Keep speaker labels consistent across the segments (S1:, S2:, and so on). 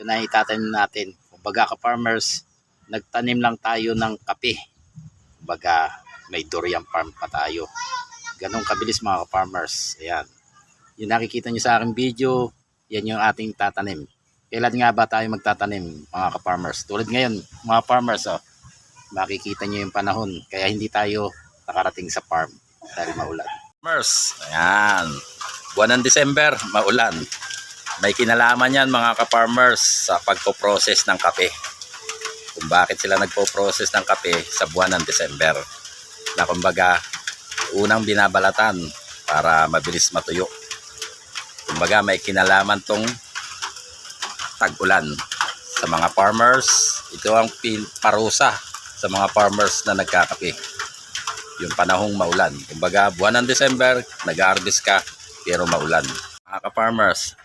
S1: ito na itatanim natin. Kumbaga ka-farmers, nagtanim lang tayo ng kape. Kumbaga, may durian farm pa tayo. Ganong kabilis mga ka-farmers. Ayan. Yung nakikita nyo sa aking video, yan yung ating tatanim. Kailan nga ba tayo magtatanim mga ka-farmers? Tulad ngayon, mga farmers, oh, makikita nyo yung panahon. Kaya hindi tayo nakarating sa farm dahil maulan. Farmers, ayan. Buwan ng December, maulan. May kinalaman yan mga ka-farmers sa pagpo-process ng kape. Kung bakit sila nagpo-process ng kape sa buwan ng December. Na kumbaga, unang binabalatan para mabilis matuyo. Kumbaga, may kinalaman tong tag-ulan sa mga farmers. Ito ang parusa sa mga farmers na nagkakape. Yung panahong maulan. Kumbaga, buwan ng December, nag-harvest ka, pero maulan. Mga ka-farmers,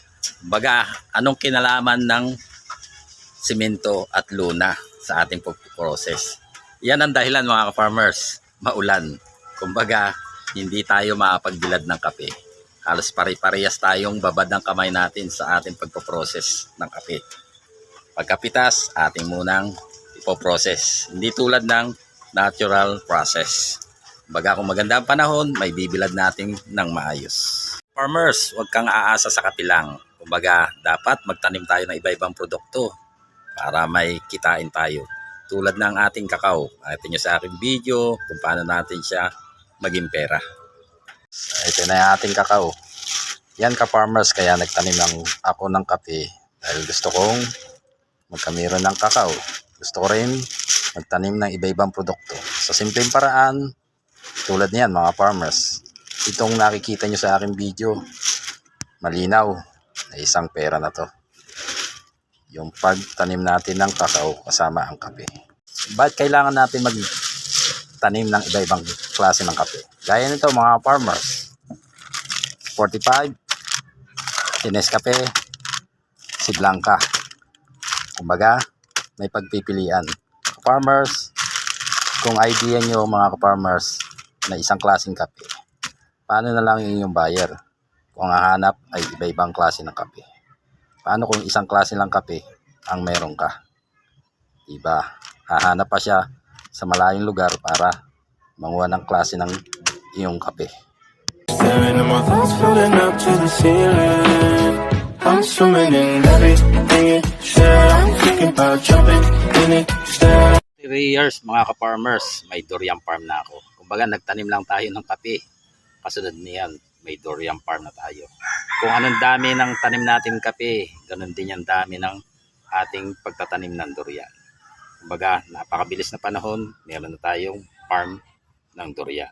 S1: kumbaga, anong kinalaman ng simento at luna sa ating pag-process? Yan ang dahilan mga ka-farmers, maulan. Kumbaga, hindi tayo makapagbilad ng kape. Halos pare-parehas tayong babad ng kamay natin sa ating pagpo-process ng kape. Pagkapitas, ating munang ipoprocess. Hindi tulad ng natural process. Baga kung maganda ang panahon, may bibilad natin ng maayos. Farmers, huwag kang aasa sa kapilang. Kumbaga, dapat magtanim tayo ng iba-ibang produkto para may kitain tayo. Tulad ng ating kakao. Ito nyo sa aking video kung paano natin siya maging pera. Ito na yung ating kakao. Yan ka-farmers, kaya nagtanim lang ako ng kape dahil gusto kong magkamero ng kakao. Gusto ko rin magtanim ng iba-ibang produkto. Sa simpleng paraan, tulad niyan mga farmers. Itong nakikita nyo sa aking video, malinaw isang pera na to. Yung pagtanim natin ng kakao kasama ang kape. Ba't kailangan natin magtanim ng iba-ibang klase ng kape? Gaya nito mga farmers. 45, Ines Kape, si Blanca. Kumbaga, may pagpipilian. Farmers, kung idea nyo mga farmers na isang klaseng kape, paano na lang yung buyer kung hahanap ay iba-ibang klase ng kape? Paano kung isang klase lang kape ang meron ka? Diba? Hahanap pa siya sa malayong lugar para manguha ng klase ng iyong kape.
S2: Staring at my thoughts floating up to the ceiling. I'm swimming in everything you said. I'm thinking about jumping in it. Stare
S1: 3 years mga ka-farmers, may durian farm na ako. Kumbaga nagtanim lang tayo ng kape. Kasunod niyan, may durian farm na tayo. Kung anong dami ng tanim natin kape, ganun din yung dami ng ating pagtatanim ng durian. Kumbaga, napakabilis na panahon, meron na tayong farm ng durian.